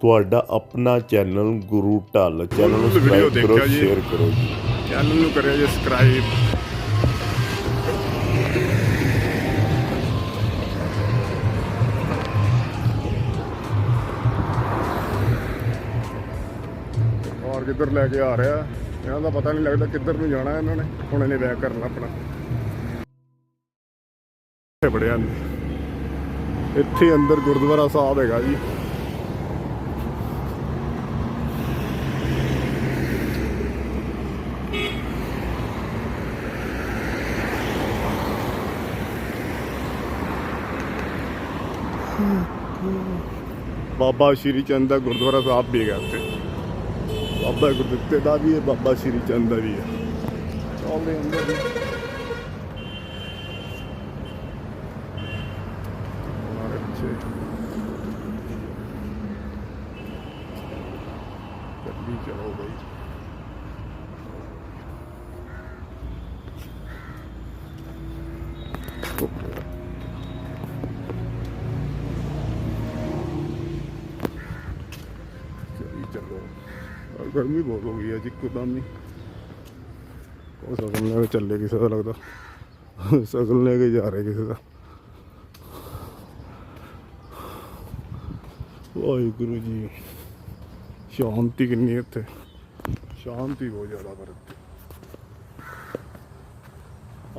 ਤੁਹਾਡਾ ਆਪਣਾ channel Guru Dhall. Channel ਨੂੰ ਸਬਸਕ੍ਰਾਈਬ ਕਰੋ ਦੇਖਿਆ ਜੀ। ਸ਼ੇਅਰ ਕਰੋ ਜੀ। ਚੈਨਲ ਨੂੰ ਕਰਿਆ ਜੀ ਸਬਸਕ੍ਰਾਈਬ ਔਰ ਕਿੱਧਰ ਲੈ ਕੇ ਆ ਰਿਹਾ? ਇਹਨਾਂ ਦਾ ਪਤਾ ਨਹੀਂ ਲੱਗਦਾ ਕਿੱਧਰ ਨੂੰ ਜਾਣਾ ਇਹਨਾਂ ਨੇ। ਹੁਣ ਇਹਨੇ ਬੈਕ ਕਰਨਾ ਆਪਣਾ। ਇੱਥੇ ਬੜਿਆ ਨੇ। ਇੱਥੇ ਅੰਦਰ ਗੁਰਦੁਆਰਾ ਸਾਹਿਬ ਹੈਗਾ ਜੀ। ਬਾਬਾ ਸ਼੍ਰੀ ਚੰਦ ਦਾ ਗੁਰਦੁਆਰਾ ਸਾਹਿਬ ਵੀ ਹੈਗਾ ਉੱਥੇ। ਬਾਬਾ ਗੁਰਦਿੱਤੇ ਦਾ ਵੀ ਹੈ, ਬਾਬਾ ਸ਼੍ਰੀ ਚੰਦ ਦਾ ਵੀ ਹੈ। ਚੱਲਦੇ ਅੰਦਰ ਨੂੰ। ਚਲੋ ਬਈ। ਗਰਮੀ ਬਹੁਤ ਹੋ ਗਈ ਹੈ ਜੀ ਇੱਕਦਮ ਹੀ। ਉਹ ਸਗਨ ਲੈ ਕੇ ਚੱਲੇ ਕਿਸੇ ਦਾ ਲੱਗਦਾ। ਸਗਨ ਲੈ ਕੇ ਜਾ ਰਹੇ ਕਿਸੇ ਦਾ। ਵਾਹਿਗੁਰੂ ਜੀ, ਸ਼ਾਂਤੀ ਕਿੰਨੀ ਇੱਥੇ। ਸ਼ਾਂਤੀ ਬਹੁਤ ਜ਼ਿਆਦਾ ਪਰ ਇੱਥੇ।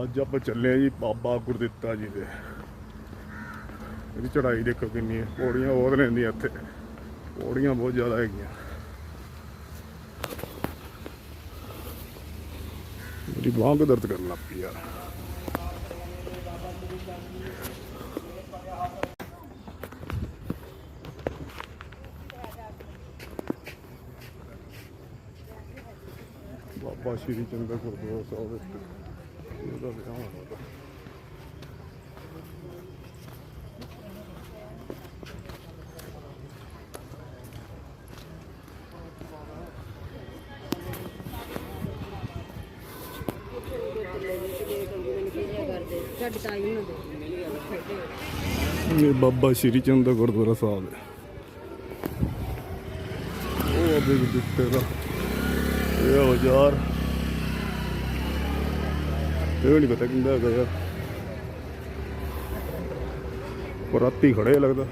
ਅੱਜ ਆਪਾਂ ਚੱਲੇ ਆ ਜੀ ਬਾਬਾ ਗੁਰਦਿੱਤਾ ਜੀ ਦੇ। ਇਹਦੀ ਚੜਾਈ ਦੇਖੋ ਕਿੰਨੀ ਹੈ ਪੌੜੀਆਂ ਬਹੁਤ ਲੈਂਦੀਆਂ ਇੱਥੇ। ਪੌੜੀਆਂ ਬਹੁਤ ਜ਼ਿਆਦਾ ਹੈਗੀਆਂ। ਮੇਰੀ ਬਾਂਹ ਤੇ ਦਰਦ ਕਰਨ ਲੱਗ ਪਈ ਯਾਰ। ਬਾਬਾ ਸ਼੍ਰੀ ਚੰਦਰ ਗੁਰਦੁਆਰਾ ਸਾਹਿਬ ਵਿੱਚ ਇਹਦਾ ਵਿਆਹ ਹੋਣਾ ਬਾਬਾ ਸ਼੍ਰੀ ਚੰਦ ਦਾ ਗੁਰਦੁਆਰਾ ਸਾਹਿਬ ਹੈ। ਉਹ ਅਬੇ ਦਿੱਤੇ ਦਾ ਇਹ ਹਜ਼ਾਰ ਇਹ ਨਹੀਂ ਪਤਾ ਕਿੰਦਾ ਹੈਗਾ ਯਾਰ। ਪਰ ਰਾਤੀ ਖੜੇ ਲੱਗਦਾ।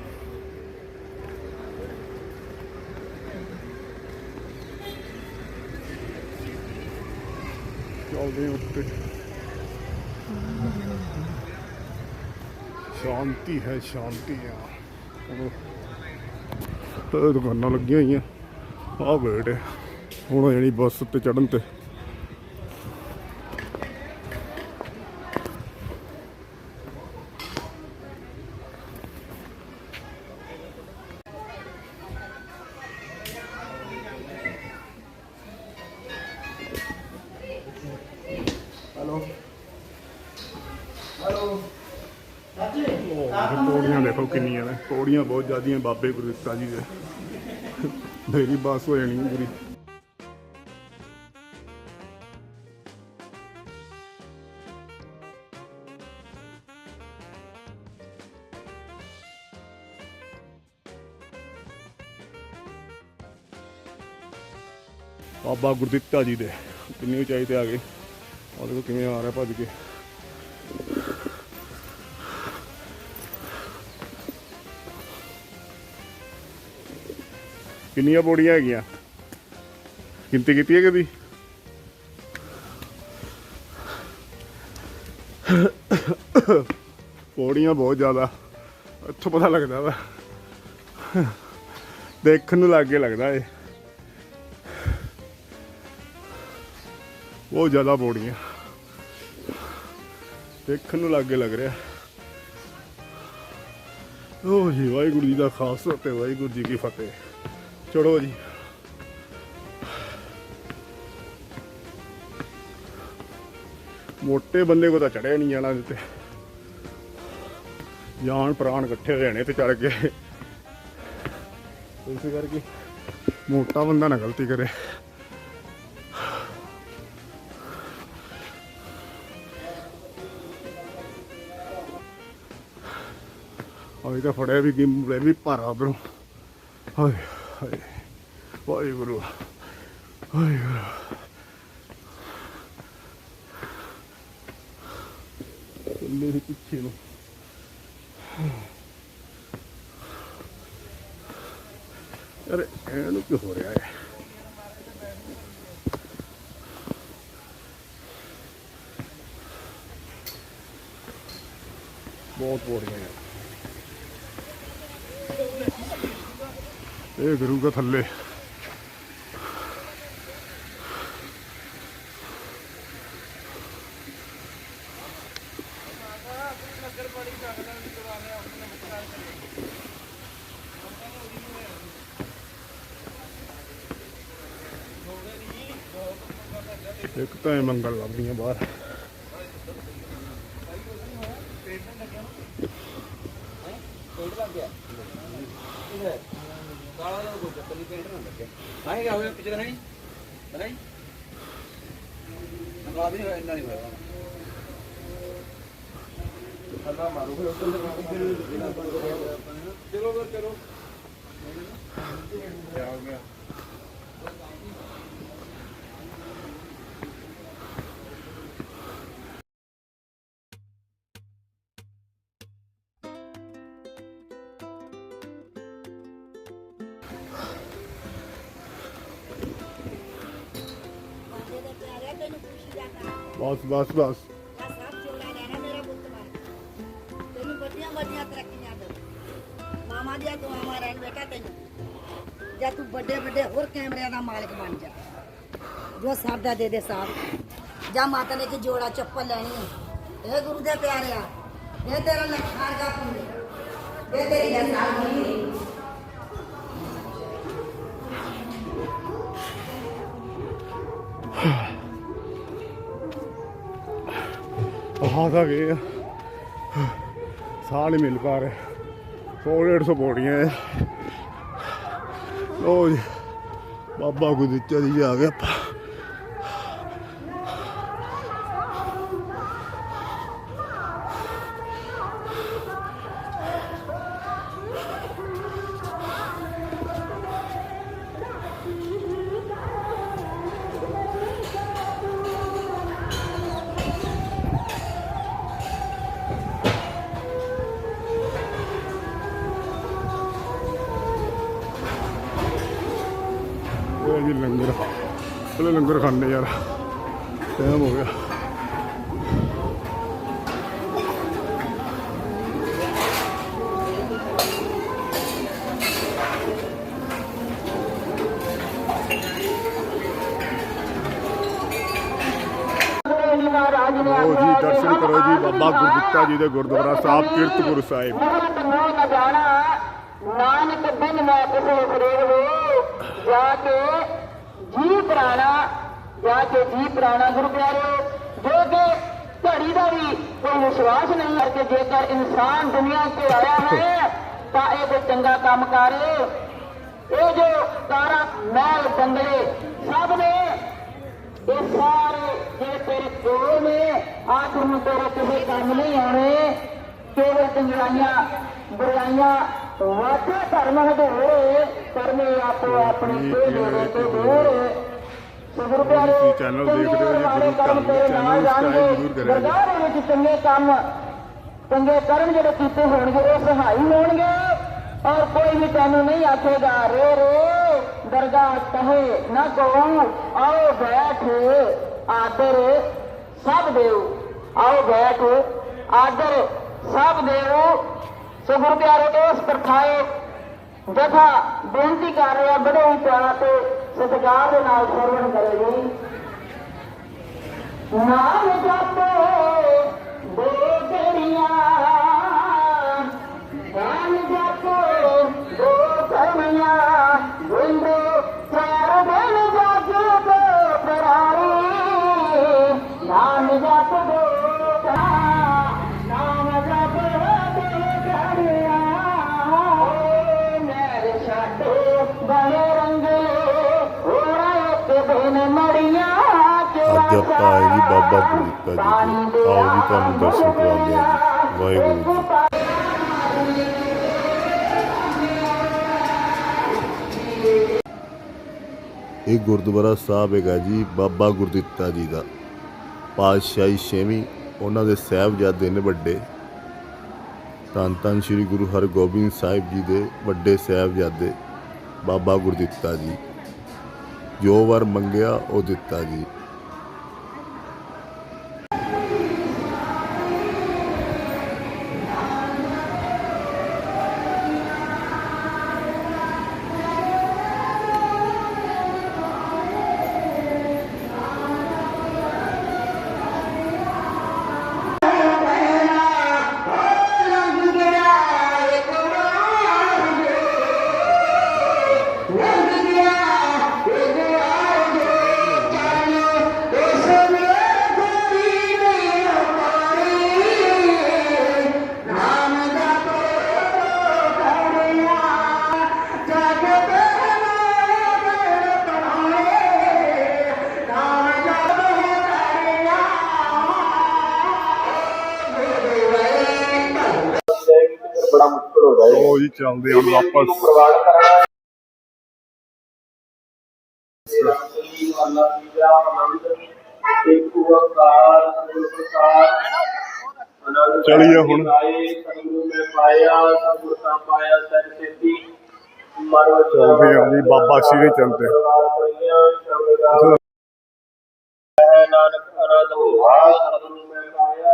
ਚੱਲਦੇ ਹਾਂ ਉੱਤੇ। ਸ਼ਾਂਤੀ ਹੈ, ਸ਼ਾਂਤੀ ਆ। ਉਹ ਦੁਕਾਨਾਂ ਲੱਗੀਆਂ ਹੋਈਆਂ। ਆਹ ਵੇਟ ਹੁਣ ਹੋ ਜਾਣੀ ਬੱਸ ਤੇ ਚੜਨ ਤੇ। ਪੌੜੀਆਂ ਬਾਬੇ ਗੁਰਦਿੱਤਾ ਜੀ ਦੇ। ਮੇਰੀ ਬਾਸ ਹੋ ਜਾਣੀ ਪੂਰੀ। ਬਾਬਾ ਗੁਰਦਿੱਤਾ ਜੀ ਦੇ। ਕਿੰਨੀ ਉਚਾਈ ਤੇ ਆ ਗਏ। ਉਹ ਦੇਖੋ ਕਿਵੇਂ ਆ ਰਿਹਾ ਭੱਜ ਕੇ। ਕਿੰਨੀਆਂ ਪੌੜੀਆਂ ਹੈਗੀਆਂ? ਗਿਣਤੀ ਕੀਤੀ ਹੈ ਕਦੀ? ਪੌੜੀਆਂ ਬਹੁਤ ਜ਼ਿਆਦਾ। ਇੱਥੋਂ ਪਤਾ ਲੱਗਦਾ ਵਾ। ਦੇਖਣ ਨੂੰ ਲੱਗੇ ਲੱਗਦਾ ਏ। ਬਹੁਤ ਜ਼ਿਆਦਾ ਪੌੜੀਆਂ। ਦੇਖਣ ਨੂੰ ਲੱਗੇ ਲੱਗ ਰਿਹਾ। ਓਹੀ ਵਾਹਿਗੁਰੂ ਜੀ ਦਾ ਖਾਲਸਾ ਤੇ ਵਾਹਿਗੁਰੂ ਜੀ ਕੀ ਫਤਿਹ। ਚੜੋ ਜੀ। ਮੋਟੇ ਬੰਦੇ ਕੋ ਤਾਂ ਚੜਿਆ ਨਹੀਂ ਜਾਣਾ ਤੇ ਜਾਨ ਪ੍ਰਾਣ ਇਕੱਠੇ ਹੋ ਤੇ ਚੜ ਗਏ ਇਸ ਕਰਕੇ ਮੋਟਾ ਬੰਦਾ ਨਾ ਗਲਤੀ ਕਰੇ। ਅਜੇ ਤਾਂ ਫੜਿਆ ਵੀ ਗਿੰਬਲੇ ਵੀ ਭਾਰਾ ਉਧਰੋਂ। ਹਾਏ। ਹਾਏ ਵਾਹਿਗੁਰੂ ਵਾਹਿਗੁਰੂ ਚੱਲੇ ਸੀ ਪਿੱਛੇ ਨੂੰ ਅਰੇ ਇਹਨੂੰ ਕੀ ਹੋ ਰਿਹਾ ਹੈ ਬਹੁਤ ਪੌੜੀਆਂ ਹੈ ਇਹ ਕਰੂਗਾ ਥੱਲੇ। ਇੱਕ ਤਾਂ ਇਹ ਮੰਗਲ ਲੱਭਦੀਆਂ ਬਾਹਰ ਨਹੀਂ ਗਿਆ ਹੋਇਆ ਪਿੱਛੇ ਨਹੀਂ ਨਹੀਂ ਹੋਇਆ ਇੰਨਾ ਨਹੀਂ ਹੋਇਆ। ਅੱਲਾ ਮਾਰੂ ਫਿਰ ਉੱਤੋਂ ਦੇ ਚਲੋ ਫਿਰ ਚਲੋ। ਆ ਗਿਆ? ਬਸ ਬਸ ਬਸ। ਮਾਮਾ ਜੀ ਤੂੰ ਆਮਾ ਰਹਿਣ ਬੇਟਾ ਤੈਨੂੰ ਜਾਂ ਤੂੰ ਵੱਡੇ ਵੱਡੇ ਹੋਰ ਕੈਮਰਿਆਂ ਦਾ ਮਾਲਕ ਬਣ ਜਾ। ਜੋ ਸਾਡਾ ਦੇ ਦੇ ਸਾਥ। ਜਾਂ ਮਾਤਾ ਨੇ ਕਿ ਜੋੜਾ ਚੱਪਲ ਲੈਣੀ ਹੈ। ਇਹ ਗੁਰੂ ਦੇ ਪਿਆਰਿਆ ਇਹ ਤੇਰਾ ਲੱਖਾਂ ਦਾ ਪੁੰਨ। ਇਹ ਤੇਰੀ ਜਸਾਲ ਨਹੀਂ ਹਾਂ ਤਾਂ ਗਏ ਆ। ਸਾਹ ਨਹੀਂ ਮਿਲ ਪਾ ਰਿਹਾ। 100 150 ਪੌੜੀਆਂ ਹੈ ਲੋ ਜੀ, ਬਾਬਾ ਗੁਰਦਿੱਤਾ ਜੀ ਆ ਗਏ ਆਪਾਂ। ਇਹ ਜੀ ਲੰਗਰ। ਚਲੋ ਲੰਗਰ ਖਾਣੇ ਯਾਰ। ਟਾਈਮ ਹੋ ਗਿਆ। ਲਓ ਜੀ, ਦਰਸ਼ਨ ਕਰੋ ਜੀ, ਬਾਬਾ ਗੁਰਦਿੱਤਾ ਜੀ ਦੇ ਗੁਰਦੁਆਰਾ ਸਾਹਿਬ, ਕੀਰਤਪੁਰ ਸਾਹਿਬ। ਨਾਨਕ ਬਿਨ ਮੈਂ ਕਿਸੇ ਫਰੇਰ ਹੋ ਜਾ ਕੇ ਜੀ ਪ੍ਰਾਣਾ, ਜਾ ਕੇ ਜੀ ਪ੍ਰਾਣਾ ਗੁਰੂ ਪਿਆਰਿਓ ਜੋ ਕਿ ਘੜੀ ਦਾ ਵੀ ਕੋਈ ਵਿਸ਼ਵਾਸ ਨਹੀਂ ਹੈ ਕਿ ਜੇਕਰ ਇਨਸਾਨ ਦੁਨੀਆ 'ਤੇ ਆਇਆ ਹੈ, ਤਾਂ ਇਹ ਕੋਈ ਚੰਗਾ ਕੰਮ ਕਰੇ। ਇਹ ਜੋ ਸਾਰਾ ਮਹਿਲ ਬੰਗਲੇ, ਸਭ ਨੇ ਇਹ ਸਾਰੇ ਜਿਹੜੇ ਤੇਰੇ ਕੋਲ ਨੇ ਆਖਰ ਨੂੰ ਤੇਰੇ ਕਿਸੇ ਕੰਮ ਨਹੀਂ ਆਉਣੇ। ਕੇਵਲ ਚੰਗਲਾਈਆਂ ਬੁਰਾਈਆਂ ਵਾਧਾ ਧਰਮ ਹਦੂਰੇ ਕਰਮੇ ਆਪੋ ਆਪਣੇ ਤੇ ਜੀ, ਤੇ। ਦੂਰ ਪਿਆਰੇ ਹੋ ਜੀ, ਗੁਰੂ ਧਾਮ ਚੈਨਲ ਜ਼ਰੂਰ ਵਿੱਚ ਚੰਗੇ ਕੰਮ ਚੰਗੇ ਕਰਮ ਜਿਹੜੇ ਕੀਤੇ ਹੋਣਗੇ ਉਹ ਸਹਾਈ ਹੋਣਗੇ। ਔਰ ਕੋਈ ਵੀ ਤੈਨੂੰ ਨਹੀਂ ਆਖੇਗਾ ਰੇ ਰੇ ਦਰਗਾਹ ਕਹੇ ਨਾ ਕਹੂੰ ਆਓ ਬੈਠ ਆਦਰ ਸਭ ਦੇਉ ਆਓ ਬੈਠ ਆਦਰ ਸਭ ਦੇਉ ਸੋ ਗੁਰੂ ਪਿਆਰੇ, ਇਸ ਪ੍ਰਥਾਏ ਜਥਾ ਬੇਨਤੀ ਕਰ ਰਿਹਾ ਬੜੇ ਹੀ ਪਿਆਰ ਤੇ ਸਤਿਕਾਰ ਦੇ ਨਾਲ ਸਰਵਣ ਕਰੇ ਜੀ ਨਾਮ ਜਪੋ ਦੋ ਗੜੀਆਂ ਨਾਮ ਜਪੋ ਦੋ ਕਮੀਆਂ ਚਾਰ ਦਿਨ ਜਾਗੋ ਦੋ ਫਰਾਰੀ ਨਾਮ ਜਪ ਦੋ ਅੱਜ ਆਪਾਂ ਜੀ ਬਾਬਾ ਗੁਰਦਿੱਤਾ ਜੀ ਦੇ। ਆਓ ਜੀ ਤੁਹਾਨੂੰ ਦਰਸ਼ਨ ਕਰਾਉਂਦੇ ਹਾਂ ਜੀ। ਵਾਹਿਗੁਰੂ ਜੀ। ਇਹ ਗੁਰਦੁਆਰਾ ਸਾਹਿਬ ਹੈਗਾ ਜੀ ਬਾਬਾ ਗੁਰਦਿੱਤਾ ਜੀ ਦਾ। ਪਾਤਸ਼ਾਹੀ ਛੇਵੀਂ ਉਹਨਾਂ ਦੇ ਸਾਹਿਬਜ਼ਾਦੇ ਨੇ ਵੱਡੇ। ਧੰਨ ਧੰਨ ਸ੍ਰੀ ਗੁਰੂ ਹਰਗੋਬਿੰਦ ਸਾਹਿਬ ਜੀ ਦੇ ਵੱਡੇ ਸਾਹਿਬਜ਼ਾਦੇ ਬਾਬਾ ਗੁਰਦਿੱਤਾ ਜੀ। ਜੋ ਵਰ ਮੰਗਿਆ ਉਹ ਦਿੱਤਾ ਜੀ। ਉਹ ਜੀ ਚੱਲਦੇ ਹੁਣ ਵਾਪਸ ਚਲੀਏ ਹੁਣ। ਪਾਏ ਸਤਿਗੁਰੂ ਮੈਂ ਪਾਇਆ ਸਤਿਗੁਰ ਤਾਂ ਪਾਇਆ ਸਰ ਸੇਤੀ ਮਨ ਵਚਨ ਚੱਲਦੇ ਹਾਂ ਜੀ ਬਾਬਾ ਸ਼੍ਰੀ ਚੰਦ ਤੇ। ਨਾਨਕ ਅਨੰਦ ਹੋਆ ਸਤਿਗੁਰੂ ਮੈਂ ਪਾਇਆ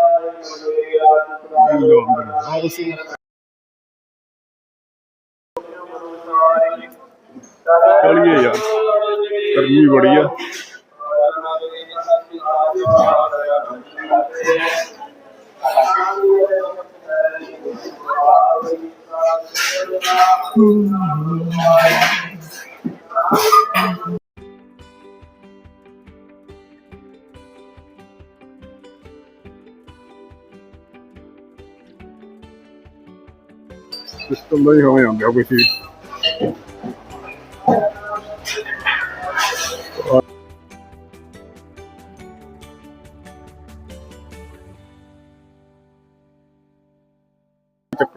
ਮੇਰੇ ਯਾਰ। ਗਰਮੀ ਬੜੀ ਆ। ਸਿਸਟਮ ਦਾ ਹੀ ਹੋਵੇਂ ਆਉਂਦਾ ਕੋਈ ਚੀਜ਼।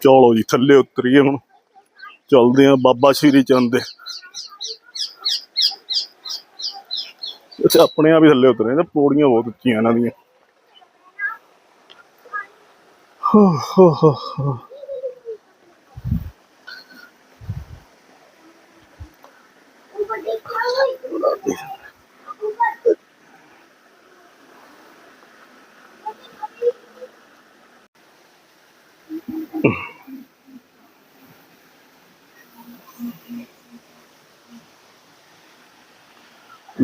ਚਲੋ ਜੀ ਥੱਲੇ ਉਤਰੀਏ ਹੁਣ। ਚਲਦੇ ਆ ਬਾਬਾ ਸ਼੍ਰੀ ਚੰਦ ਦੇ। ਅੱਛਾ ਆਪਣੇ ਆਪ ਹੀ ਥੱਲੇ ਉਤਰੇ ਨੇ, ਪੌੜੀਆਂ ਬਹੁਤ ਉੱਚੀਆਂ ਇਹਨਾਂ ਦੀਆਂ। ਹੋ ਹੋ ਹੋ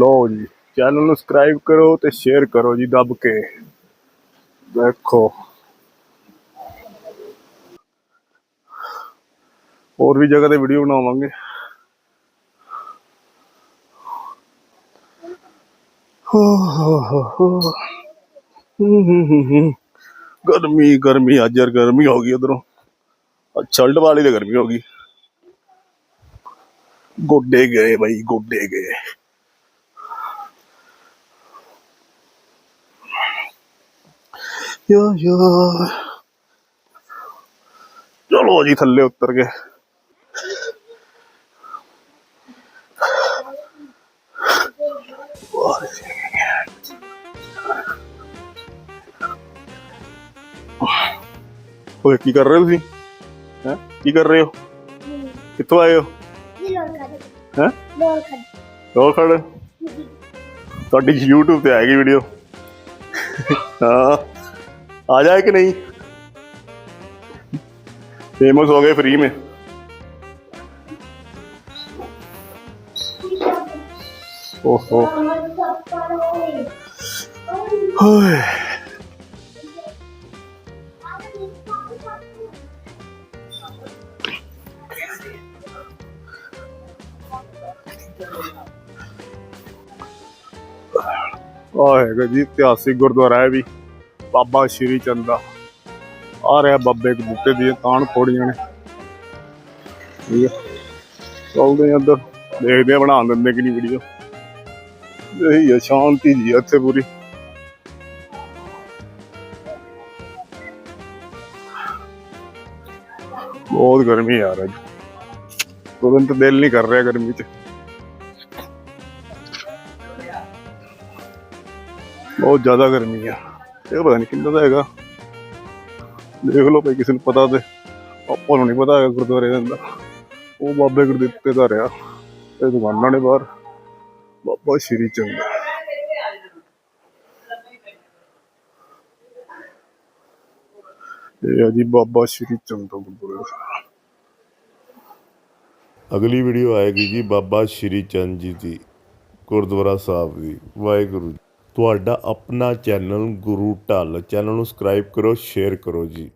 ਲਓ ਜੀ ਚੈਨਲ ਨੂੰ ਸਬਸਕ੍ਰਾਈਬ ਕਰੋ ਤੇ ਸ਼ੇਅਰ ਕਰੋ ਜੀ ਦੱਬ ਕੇ। ਦੇਖੋ। ਹੋਰ ਵੀ ਜਗ੍ਹਾ ਤੇ ਵੀਡੀਓ ਬਣਾਵਾਂਗੇ। ਹੋ ਹੋ ਹੋ ਹੋ ਹੂੰ ਗਰਮੀ ਗਰਮੀ, ਅੱਜ ਯਾਰ ਗਰਮੀ ਹੋ ਗਈ ਉਧਰੋਂ। ਛਲਡ ਵਾਲੀ ਤੇ ਗਰਮੀ ਹੋ ਗਈ। ਗੋਡੇ ਗਏ ਬਈ, ਗੋਡੇ ਗਏ। चलो जी थले उतर गए ओए की कर रहे हो तुम की कर रहे हो कितो आए हो हैं लोल खड़े लोल खड़े तो YouTube पे आएगी वीडियो हाँ आ जाए कि नहीं फेमस हो गए फ्री में ओहो और है जी इतिहासिक गुरुद्वारा है भी ਬਾਬਾ ਸ਼੍ਰੀ ਚੰਦ ਆ ਰਿਹਾ ਬਾਬੇ ਬੂਟੇ ਦੀਆਂ ਤਾਣ ਫੋੜੀਆਂ ਨੇ। ਠੀਕ ਹੈ ਚੱਲਦੇ ਆ ਅੰਦਰ ਦੇਖਦੇ ਆ ਬਣਾ ਦਿੰਦੇ ਕਿ ਨਹੀਂ ਵੀਡੀਓ ਇਹੀ ਆ, ਸ਼ਾਂਤੀ ਜੀ ਇੱਥੇ ਪੂਰੀ। ਬਹੁਤ ਗਰਮੀ ਆ ਰਹੀ। ਤੁਰੰਤ ਦਿਲ ਨਹੀਂ ਕਰ ਰਿਹਾ ਗਰਮੀ ਚ। ਬਹੁਤ ਜ਼ਿਆਦਾ ਗਰਮੀ ਆ। ਇਹ ਪਤਾ ਨਹੀਂ ਕਿੰਨਾ ਦਾ ਹੈਗਾ। ਦੇਖ ਲਓ ਭਾਈ, ਕਿਸੇ ਨੂੰ ਪਤਾ ਤੇ ਆਪਾਂ ਨੂੰ ਨਹੀਂ ਪਤਾ ਹੈਗਾ ਗੁਰਦੁਆਰੇ ਦਾ ਅੰਦਰ। ਉਹ ਬਾਬੇ ਗੁਰਦਿੱਤੇ ਦਾ ਰਿਹਾ। ਤੇ ਦੁਕਾਨਾਂ ਨੇ ਬਾਹਰ। ਬਾਬਾ ਸ਼੍ਰੀ ਚੰਦ ਇਹ ਆ ਜੀ ਬਾਬਾ ਸ਼੍ਰੀ ਚੰਦ ਦਾ ਗੁਰਦੁਆਰਾ ਅਗਲੀ ਵੀਡੀਓ ਆਏਗੀ ਜੀ ਬਾਬਾ ਸ਼੍ਰੀ ਚੰਦ ਜੀ ਦੀ, ਗੁਰਦੁਆਰਾ ਸਾਹਿਬ ਦੀ। ਵਾਹਿਗੁਰੂ ਤੁਹਾਡਾ ਆਪਣਾ ਚੈਨਲ ਗੁਰੂ ਢੱਲ। ਚੈਨਲ ਨੂੰ ਸਬਸਕ੍ਰਾਈਬ ਕਰੋ ਸ਼ੇਅਰ ਕਰੋ ਜੀ।